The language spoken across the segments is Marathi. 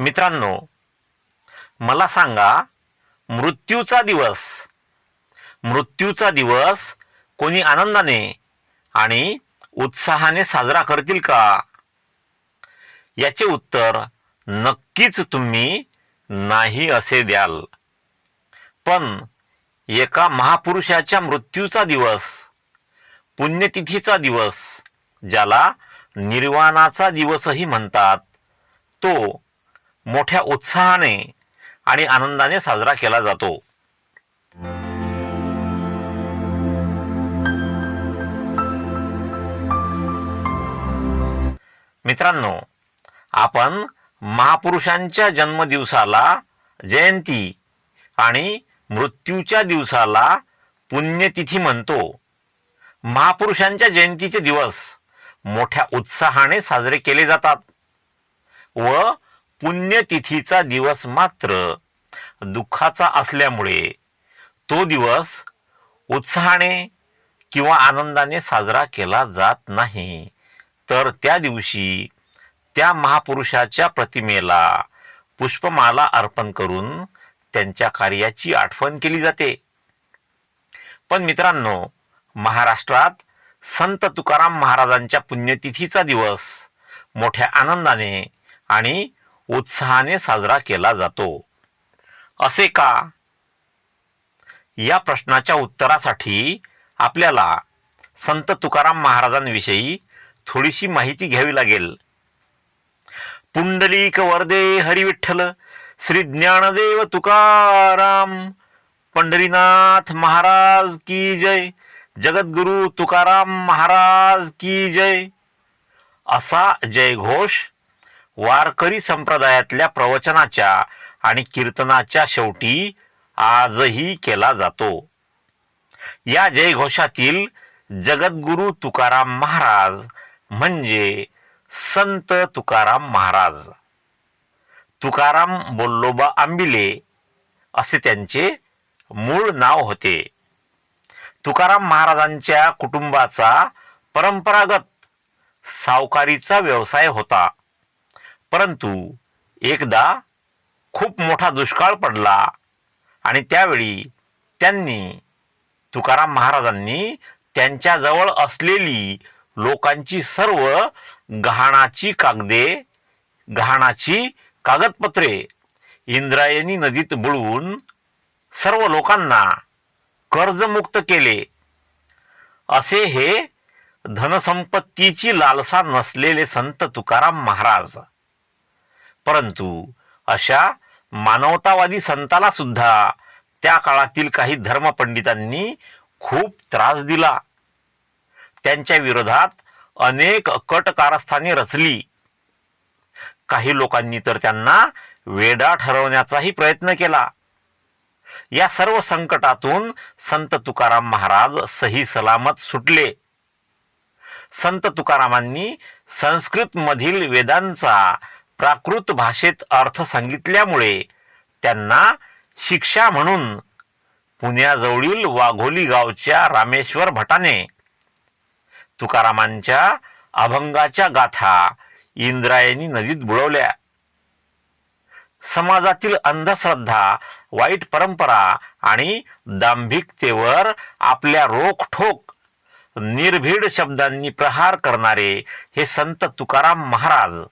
मित्रांनो मला सांगा मृत्यूचा दिवस मृत्यूचा दिवस कोणी आनंदाने आणि उत्साहाने साजरा करतील का? याचे उत्तर नक्कीच तुम्ही नाही असे द्याल. पण एका महापुरुषाच्या मृत्यूचा दिवस पुण्यतिथीचा दिवस ज्याला निर्वाणाचा दिवसही म्हणतात तो मोठ्या उत्साहाने आणि आनंदाने साजरा केला जातो. मित्रांनो आपण महापुरुषांच्या जन्मदिवसाला जयंती आणि मृत्यूच्या दिवसाला पुण्यतिथी म्हणतो. महापुरुषांच्या जयंतीचे दिवस मोठ्या उत्साहाने साजरे केले जातात व पुण्यतिथीचा दिवस मात्र दुःखाचा असल्यामुळे तो दिवस उत्साहाने किंवा आनंदाने साजरा केला जात नाही. तर त्या दिवशी त्या महापुरुषाच्या प्रतिमेला पुष्पमाला अर्पण करून त्यांच्या कार्याची आठवण केली जाते. पण मित्रांनो महाराष्ट्रात संत तुकाराम महाराजांच्या पुण्यतिथीचा दिवस मोठ्या आनंदाने आणि उत्साहाने साजरा केला जातो. असे का? या प्रश्नाच्या उत्तरासाठी आपल्याला संत तुकाराम महाराजांविषयी थोडीशी माहिती घ्यावी लागेल. पुंडलिक वरदे हरिविठ्ठल श्री ज्ञानदेव तुकाराम पंढरीनाथ महाराज की जय जगद्गुरु तुकाराम महाराज की जय असा जयघोष वारकरी संप्रदायातल्या प्रवचनाच्या आणि कीर्तनाच्या शेवटी आजही केला जातो. या जयघोषातील जगद्गुरु तुकाराम महाराज म्हणजे संत तुकाराम महाराज. तुकाराम बोल्लोबा आंबिले असे त्यांचे मूळ नाव होते. तुकाराम महाराजांच्या कुटुंबाचा परंपरागत सावकारीचा व्यवसाय होता. परंतु एकदा खूप मोठा दुष्काळ पडला आणि त्यावेळी त्यांनी तुकाराम महाराजांनी त्यांच्याजवळ असलेली लोकांची सर्व गहाणाची कागदे गहाणाची कागदपत्रे इंद्रायणी नदीत बुडवून सर्व लोकांना कर्जमुक्त केले. असे हे धनसंपत्तीची लालसा नसलेले संत तुकाराम महाराज परंतु अशा मानवतावादी संताला सुद्धा त्या काळातील काही धर्मपंडितांनी खूप त्रास दिला. त्यांच्या विरोधात अनेक कट कारस्थाने रचली. काही लोकांनी तर त्यांना वेडा ठरवण्याचाही प्रयत्न केला. या सर्व संकटातून संत तुकाराम महाराज सही सलामत सुटले. संत तुकारामांनी संस्कृत मधील वेदांचा प्राकृत भाषेत अर्थ सांगितल्यामुळे त्यांना शिक्षा म्हणून पुण्याजवळील वाघोली गावच्या रामेश्वर भटाने तुकारामांच्या अभंगाच्या गाथा इंद्रायणी नदीत बुडवल्या. समाजातील अंधश्रद्धा वाईट परंपरा आणि दांभिकतेवर आपल्या रोखठोक निर्भीड शब्दांनी प्रहार करणारे हे संत तुकाराम महाराज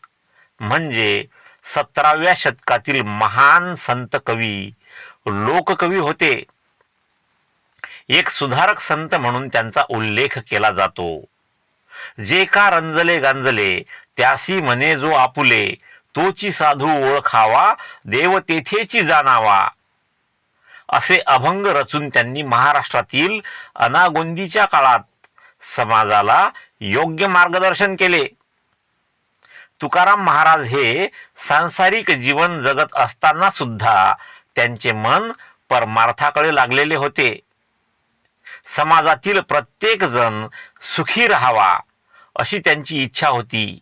म्हणजे सतराव्या शतकातील महान संत कवी लोककवी होते. एक सुधारक संत म्हणून त्यांचा उल्लेख केला जातो. जे का रंजले गांजले त्यासी म्हणे जो आपुले तोची साधू ओळखावा देव तेथेची जाणावा. असे अभंग रचून त्यांनी महाराष्ट्रातील अनागोंदीच्या काळात समाजाला योग्य मार्गदर्शन केले. तुकाराम महाराज हे सांसारिक जीवन जगत असताना सुद्धा त्यांचे मन परमार्थाकडे लागलेले होते. समाजातील प्रत्येक जण सुखी राहावा अशी त्यांची इच्छा होती.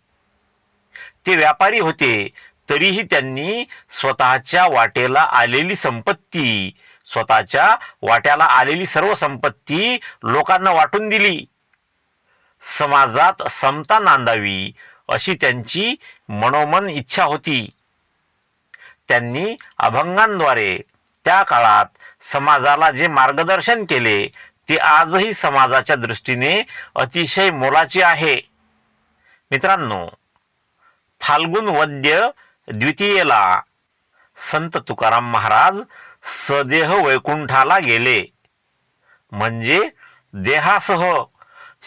ते व्यापारी होते तरीही त्यांनी स्वतःच्या वाटेला आलेली संपत्ती स्वतःच्या वाट्याला आलेली सर्व संपत्ती लोकांना वाटून दिली. समाजात समता नांदावी अशी त्यांची मनोमन इच्छा होती. त्यांनी अभंगांद्वारे त्या काळात समाजाला जे मार्गदर्शन केले ते आजही समाजाच्या दृष्टीने अतिशय मोलाचे आहे. मित्रांनो फाल्गुन वद्य द्वितीयेला संत तुकाराम महाराज सदेह वैकुंठाला गेले. म्हणजे देहासह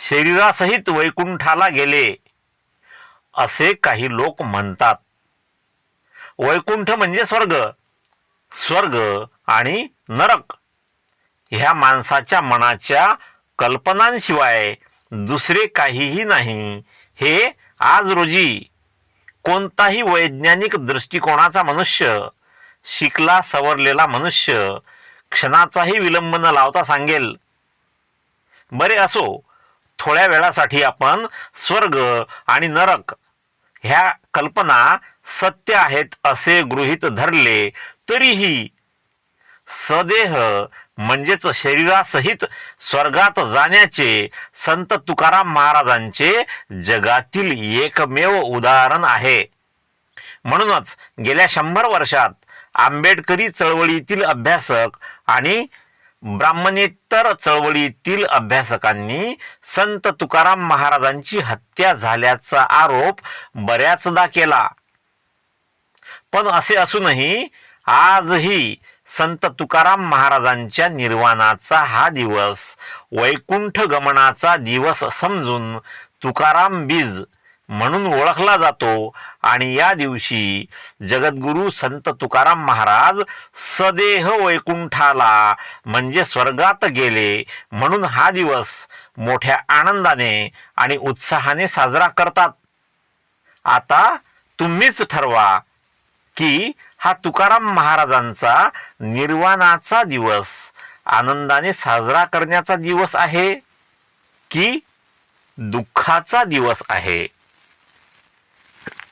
शरीरासहित वैकुंठाला गेले. असे काही लोक म्हणतात. वैकुंठ म्हणजे स्वर्ग स्वर्ग आणि नरक. ह्या माणसाच्या मनाच्या कल्पनांशिवाय दुसरे काहीही नाही. हे आज रोजी कोणताही वैज्ञानिक दृष्टिकोनाचा मनुष्य शिकला सवरलेला मनुष्य क्षणाचाही विलंब न लावता सांगेल. बरे असो थोड्या वेळासाठी आपण स्वर्ग आणि नरक ह्या कल्पना सत्य आहेत असे गृहीत धरले तरीही सदेह म्हणजेच शरीरासहित स्वर्गात जाण्याचे संत तुकाराम महाराजांचे जगातील एकमेव उदाहरण आहे. म्हणूनच गेल्या शंभर वर्षात आंबेडकरी चळवळीतील अभ्यासक आणि ब्राह्मणेतर चळवळीतील अभ्यासकांनी संत तुकाराम महाराजांची हत्या झाल्याचा आरोप बऱ्याचदा केला. पण असे असूनही आजही संत तुकाराम महाराजांच्या निर्वाणाचा हा दिवस वैकुंठ गमनाचा दिवस समजून तुकाराम बीज म्हणून ओळखला जातो आणि या दिवशी जगद्गुरु संत तुकाराम महाराज सदेह वैकुंठाला म्हणजे स्वर्गात गेले. म्हणून हा दिवस मोठ्या आनंदाने आणि उत्साहाने साजरा करतात. आता तुम्हीच ठरवा की हा तुकाराम महाराजांचा निर्वाणाचा दिवस आनंदाने साजरा करण्याचा दिवस आहे की दुःखाचा दिवस आहे?